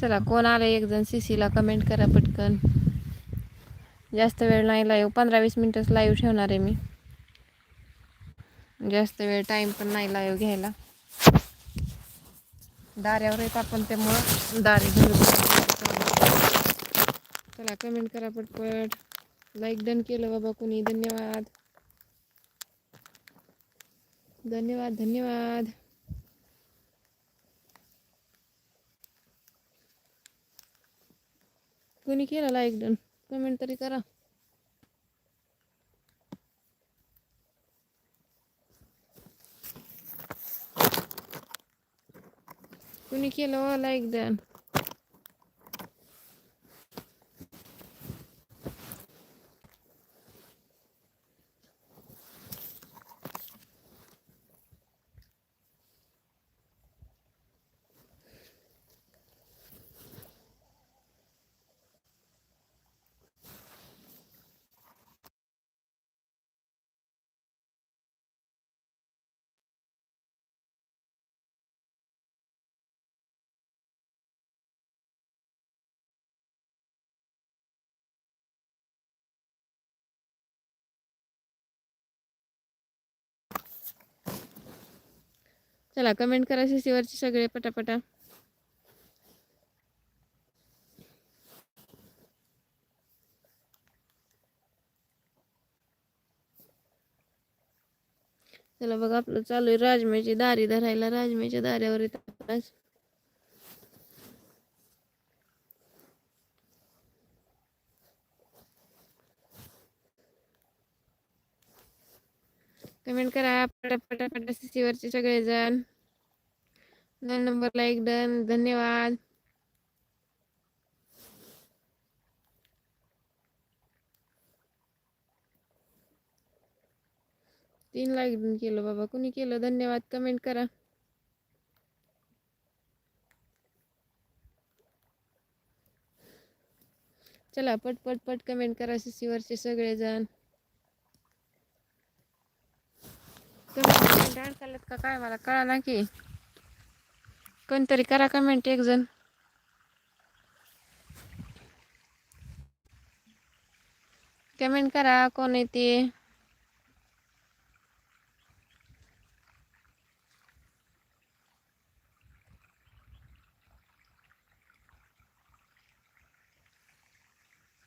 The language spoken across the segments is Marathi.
चला कोण आलं एक जण सीसीला कमेंट करा पटकन. जास्त वेळ नाही लाईव्ह पंधरा वीस मिनटंच लाईव्ह ठेवणार आहे मी. जास्त वेळ टाईम पण नाही लाईव्ह घ्यायला. दाऱ्यावर येत आपण त्यामुळं दारे चला कमेंट करा पटपट. लाईक डन केलं बाबा कुणी. धन्यवाद. धन्यवाद धन्यवाद. कुणी केलं लाईक डन कमेंट तरी करा. कुणी केलं लाईक डन चला कमेंट करा सीवरचे सगळे पटापटा. चला बघा आपलं चालू आहे. राजम्याची दारी धरायला राजम्याच्या दाऱ्यावर येतात. कमेंट करा. पटापटा पटा सीसीवरचे सगळेजण दोन नंबरला एक डन धन्यवाद. तीन लाईक डन केलं बाबा. कुणी केलं? धन्यवाद. कमेंट करा. चला पट पट पट कमेंट करा सीसीवरचे सगळेजण कमेंट अडकल्यात का काय मला कळा ना की. कोणतरी करा कमेंट एक जण. कमेंट करा कोण येते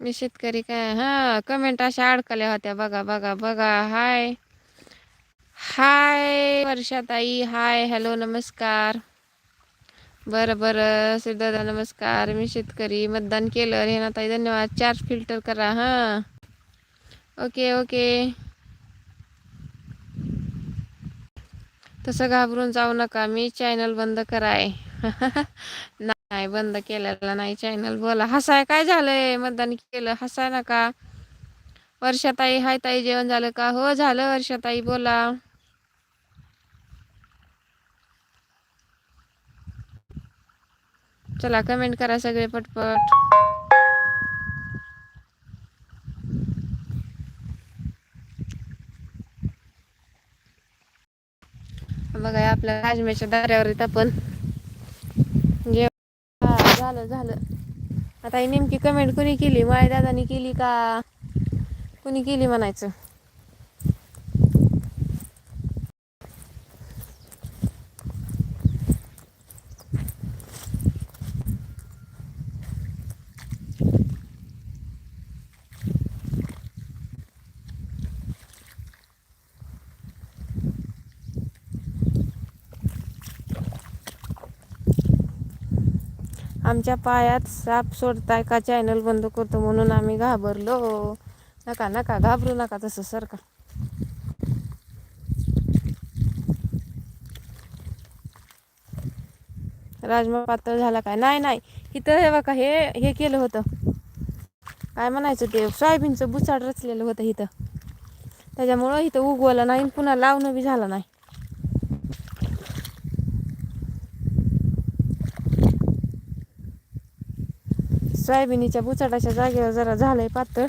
मी शेतकरी काय? हा कमेंट अशा अडकल्या होत्या. बघा बघा बघा हाय. हाय वर्षाताई हाय हॅलो नमस्कार. बरं बरं सिद्धादा नमस्कार. मी शेतकरी मतदान केलं. रेनाताई धन्यवाद. चार्ज फिल्टर करा हां. Okay okay. तसं घाबरून जाऊ नका. मी चॅनल बंद कराय. नाही बंद केलेला नाही चॅनल बोला. हसाय काय झालंय? मतदान केलं. हसाय नका. वर्षाताई हाय ताई जेवण झालं का? हो झालं वर्षाताई. बोला. चला कमेंट करा सगळे पटपट. बघा आपल्या राजमेच्या दाऱ्यावर येत आपण झालं झालं. आता ही नेमकी कमेंट कोणी केली? माय दादानी केली का? कोणी केली म्हणायचं? आमच्या पायात साप सोडताय का? चॅनल बंद करतो म्हणून आम्ही घाबरलो. नका नका घाबरू नका तसं सर का? राजमा पातळ झाला काय? नाही नाही. इथं हे बघा हे हे केलं होतं. काय म्हणायचं ते? सोयाबीनचं बुचाड रचलेलं होतं इथं. त्याच्यामुळं इथं उगवलं नाही पुन्हा लावणं बी झालं नाही. सोयाबीनीच्या बुचाटाच्या जागेवर जरा झालंय पातळ.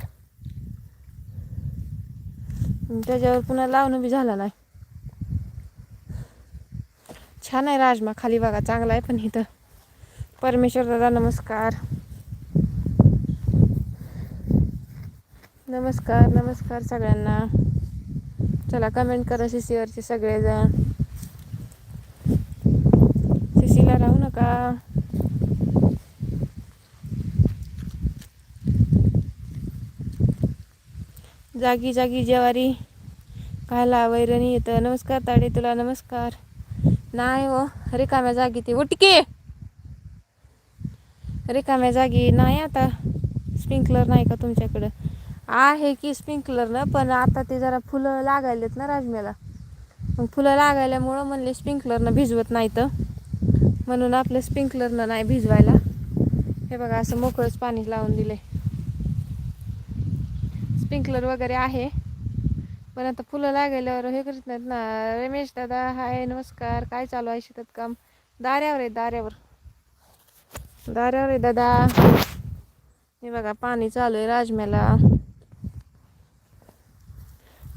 त्याच्यावर पुन्हा लावणं बी झालं नाही. छान आहे राजमा खाली बघा चांगला आहे पण इथं. परमेश्वर दादा नमस्कार. नमस्कार नमस्कार सगळ्यांना. चला कमेंट करा सीसीवरचे सगळेजण. सीसीला राहू नका. जागी जागी जेवारी खायला वैरणी येतं. नमस्कार ताडे तुला नमस्कार. नाही हो रिकाम्या जागी ती उटके. रिकाम्या जागी नाही आता. स्प्रिंकलर नाही का तुमच्याकडं? आहे की स्प्रिंकलरनं पण आता ते जरा फुलं लागायलेत ना राजम्याला. मग फुलं लागायल्यामुळं म्हणले स्प्रिंकलरनं भिजवत नाही तर. म्हणून आपलं स्प्रिंकलरनं नाही भिजवायला. हे बघा असं मोकळंच पाणी लावून दिले स्प्रिंकलर वगैरे आहे. पण आता फुलं लागायल्यावर हे करीत नाहीत ना. रमेश दादा हाय नमस्कार. काय चालू आहे शेतात काम दाऱ्यावर आहे दाऱ्यावर. दाऱ्यावर आहे दादा. हे बघा पाणी चालू आहे राजम्याला.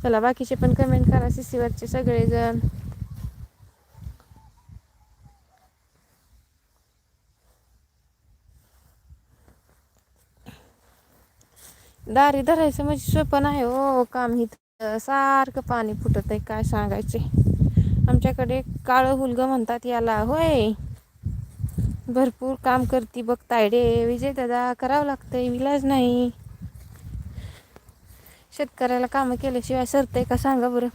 चला बाकीचे पण कमेंट करा सीसीवरचे सगळेजण. दारी धरायचं म्हणजे सोपं नाही हो काम इथं. सारखं पाणी फुटत आहे काय सांगायचे? आमच्याकडे काळं हुलगं म्हणतात याला. होय. भरपूर काम करती बघ तायडे. विजय दादा करावं लागतंय विलाज नाही. शेतकऱ्याला कामं केल्याशिवाय सरतंय का सांगा बरं?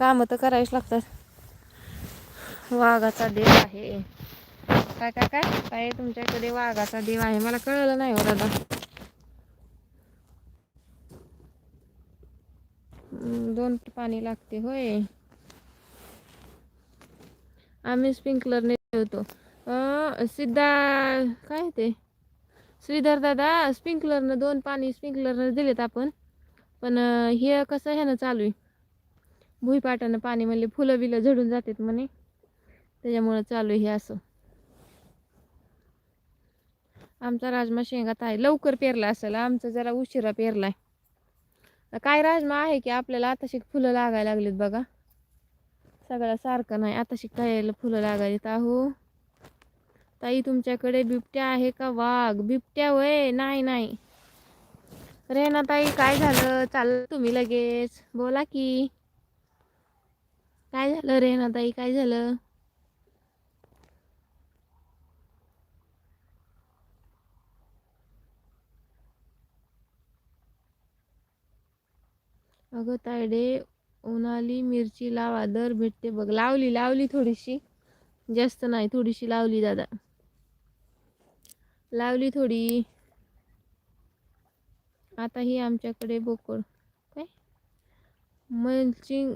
कामं तर करावीच लागतात. वाघाचा देव आहे. काय काय काय? काय तुमच्याकडे वाघाचा देव आहे. मला कळलं नाही हो दादा. दोन पाणी लागते होय. आम्ही स्प्रिंकलरने ठेवतो सिद्धा काय ते? श्रीधर दादा स्प्रिंकलरनं दोन पाणी स्प्रिंकलरनं दिलेत आपण. पण हे कसं ह्यानं चालू आहे? भुईपाटानं पाणी म्हणले फुलं बिलं झडून जातात म्हणे. त्याच्यामुळं चालू आहे हे असं. आमचा राजमा शेंगात आहे लवकर पेरला असेल. आमचा जरा उशिरा पेरलाय. काय राजमा आहे की आपल्याला आताशी फुलं लागायला लागलीत बघा. सगळं सारखं नाही. आताशी काय फुलं लागायलीत आहो. ताई तुमच्याकडे बिबट्या आहे का वाघ? बिबट्या वय नाही नाही. रेना ताई काय झालं? चाललं तुम्ही लगेच. बोला की. काय झालं रेना ताई? काय झालं? अगं तायडे उन्हाळी मिरची लावा दर भेटते बघ. लावली लावली थोडीशी. जास्त नाही थोडीशी लावली दादा. लावली थोडी. आता ही आमच्याकडे बोकड. काय? मल्चिंग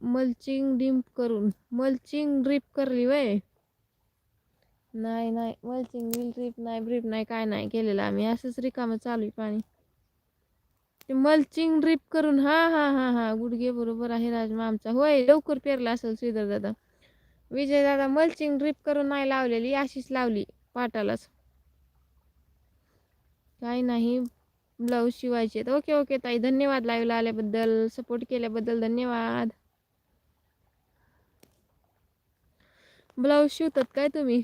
मल्चिंग डिंप करून. मल्चिंग ड्रीप करली वय. नाही नाही. मल्चिंग ड्रीप नाही ब्रीप नाही काय नाही. केलेलं आम्ही. असंच रिकामं चालू आहे पाणी. ते मल्चिंग ड्रीप करून हा हा हा हा गुडघे बरोबर आहे राजमा आमचा. होय लवकर पेरला असेल श्रीधर दादा. विजय दादा मल्चिंग ड्रीप करून नाही लावलेली अशीच लावली पाटालाच. काही नाही ब्लाऊज शिवायचे ओके ओके ताई धन्यवाद लाईव्हला आल्याबद्दल. सपोर्ट केल्याबद्दल धन्यवाद. ब्लाऊज शिवतात काय तुम्ही?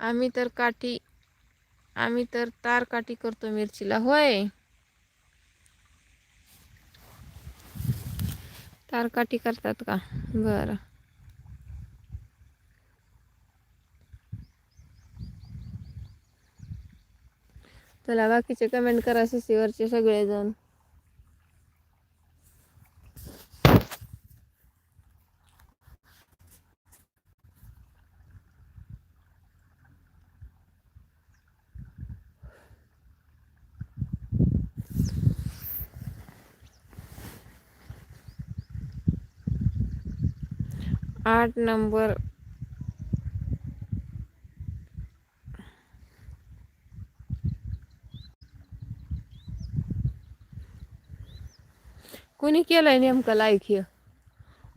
आम्ही तर काठी आम्ही तर तार काठी करतो मिरचीला होय? तार काठी करतात का? बरं. चला बाकीचे कमेंट करा सीसीवरचे सगळेजण. आठ नंबर. कुणी केलंय नेमकं लाईक हे?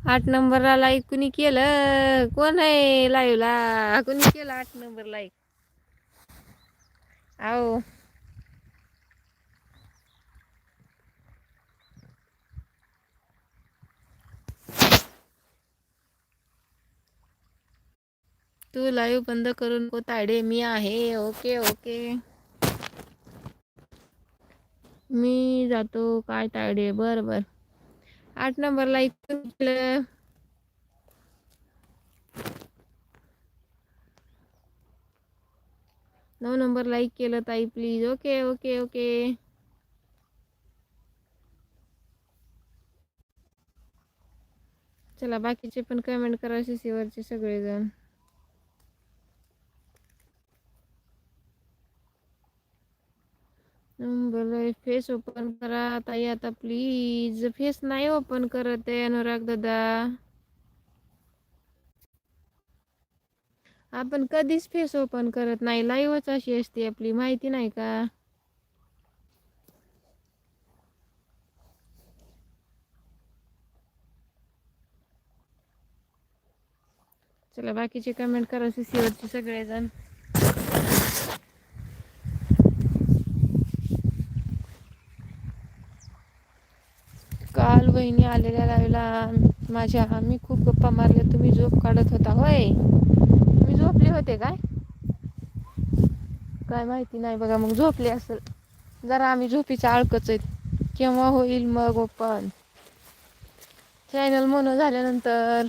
आठ नंबरला लाईक कुणी केलं? कोण आहे लाईव्हला? कुणी केलं आठ नंबर लाईक आओ तू लाईव्ह बंद करून को ताडे मी आहे. Okay okay. मी जातो. काय ताडे? बर बर. आठ नंबर लाईक केलं नऊ नंबर लाईक केलं ताई प्लीज ओके ओके ओके. चला बाकीचे पण कमेंट करा शिसीवरचे सगळेजण. नंबर फेस ओपन करा ताई आता प्लीज. फेस नाही ओपन करत आहे अनुराग दादा. आपण कधीच फेस ओपन करत नाही. लाईव्हच अशी असते आपली माहिती नाही का? चला बाकीचे कमेंट करा सीसीवरचे सगळेजण. काल बहिणी आलेल्या लावला माझ्या मी खूप गप्पा मारल्या. तुम्ही झोप काढत होता होय? तुम्ही झोपले होते काय? काय माहिती नाही बघा मग झोपले असेल. जरा आम्ही झोपीचा आळकच आहेत. केव्हा होईल मग ओपन? चॅनल म्हणून झाल्यानंतर.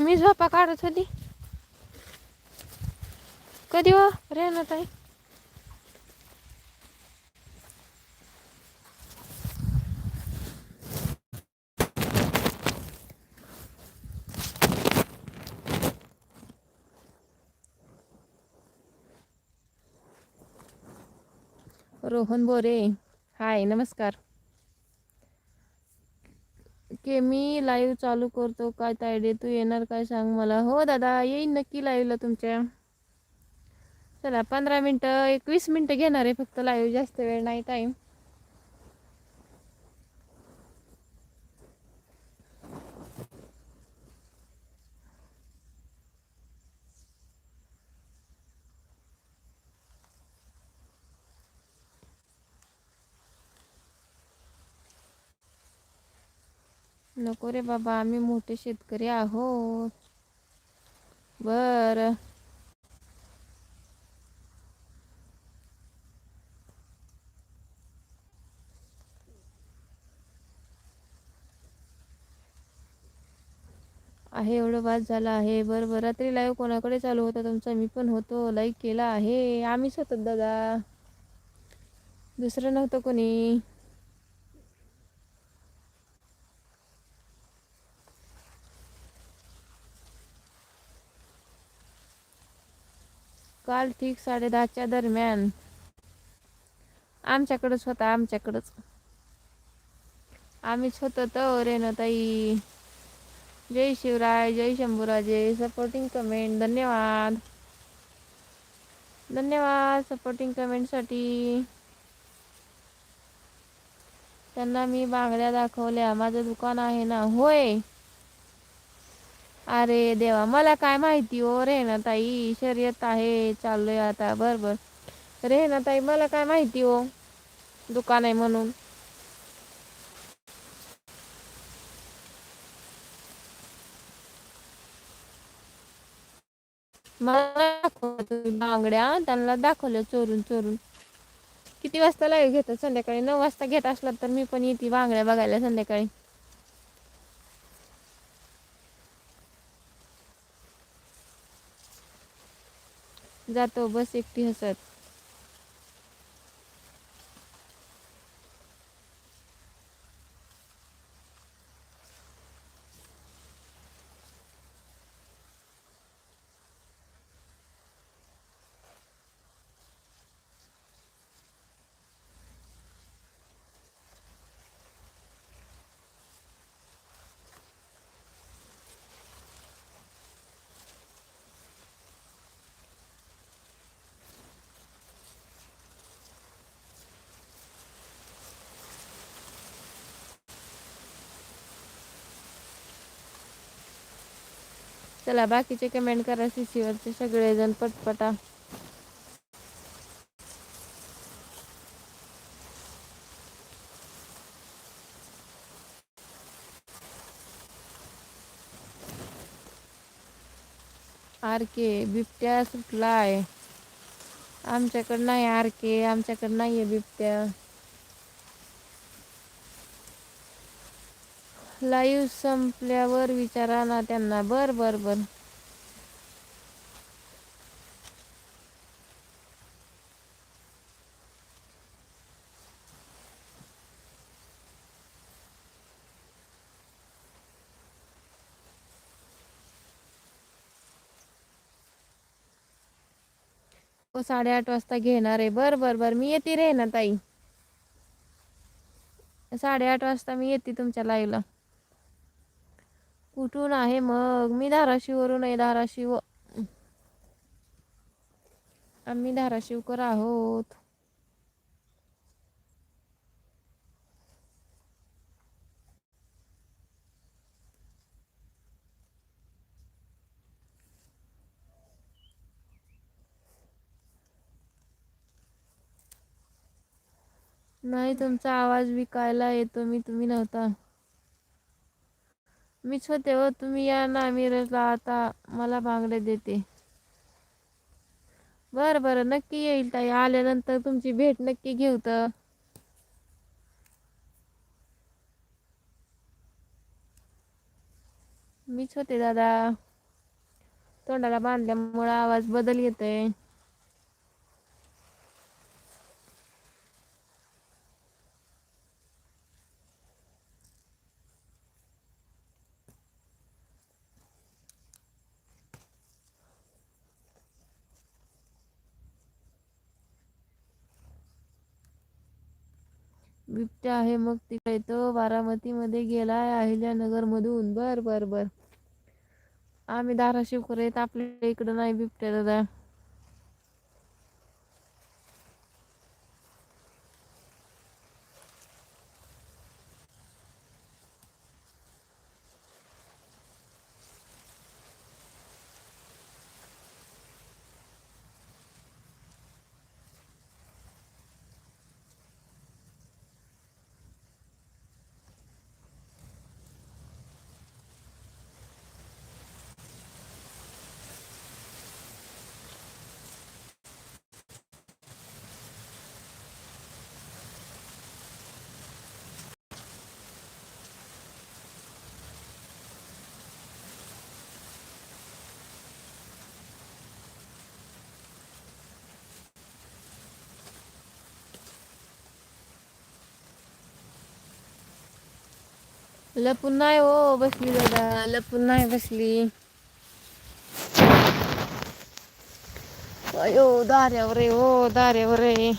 मी झोपा काढत होती. कधी हो रेना ताई रोहन बोरे. हाय नमस्कार. के मी लाईव्ह चालू करतो काय तायडे तू येणार काय सांग मला? हो दादा येईन नक्की लाईव्हला तुमच्या. चला पंधरा मिनटं एकवीस मिनटं घेणार आहे फक्त लाईव्ह जास्त वेळ नाही टाईम नको रे बाबा आम्ही मोठे शेतकरी आहोत. बर. आहे एवढं बाद झाला आहे. बरं बरं. रात्री लाईव्ह कोणाकडे चालू होता तुमचा? मी पण होतो. लाईक केला आहे. आम्हीच होतो दादा. दुसरं नव्हतं कोणी. काल ठीक साडे दहाच्या दरम्यान. आमच्याकडंच होता आमच्याकडंच. आम्हीच होतो तर रेणताई. जय शिवराय जय शंभूराजे. सपोर्टिंग कमेंट धन्यवाद. धन्यवाद सपोर्टिंग कमेंटसाठी त्यांना मी बांगड्या दाखवल्या. माझं दुकान आहे ना होय. अरे देवा मला काय माहिती हो रेनाताई शर्यत आहे चाललोय आता बरोबर रेनाताई मला काय माहिती हो दुकान आहे म्हणून. मला बांगड्या त्यांना दाखवल्या चोरून चोरून. किती वाजता लाईव्ह घेतात? संध्याकाळी नऊ वाजता घेत असला तर मी पण येते बांगड्या बघायला संध्याकाळी. जातो बस एकटी हसत. चला बाकीचे कमेंट करा सीसीवरचे सगळेजण पटपटा. आर के बिबट्या सुटलाय. आमच्याकडं नाही आर के आमच्याकडं नाही आहे बिबट्या. लाईव्ह संपल्यावर विचारा ना त्यांना. बर बर बर. हो साडेआठ वाजता घेणार आहे. बर बर बर. मी येते रे ना ताई. साडेआठ वाजता मी येते तुमच्या लाईव्हला कुठून आहे मग? मी धाराशिववरून आहे धाराशिव. आम्ही धाराशिवकर आहोत. नाही तुमचा आवाज विकायला येतो. मी तुम्ही नव्हता. मीच होते हो तुम्ही या ना मिरजला आता मला बांगडे देते. बरं बरं नक्की येईल ताई. आल्यानंतर तुमची भेट नक्की घेऊ तर. मीच होते दादा. तोंडाला बांधल्यामुळं आवाज बदल येतोय. बिबट्या आहे मग तिकडे तो बारामतीमध्ये गेलाय अहिल्यानगरमधून बर बर बर. आम्ही धाराशिवकर येत आपल्या इकडं नाही बिबट्या दादा. लपून नाही हो बसली दादा लपून नाही बसली. अयो दाऱ्यावर आहे हो दाऱ्यावर आहे.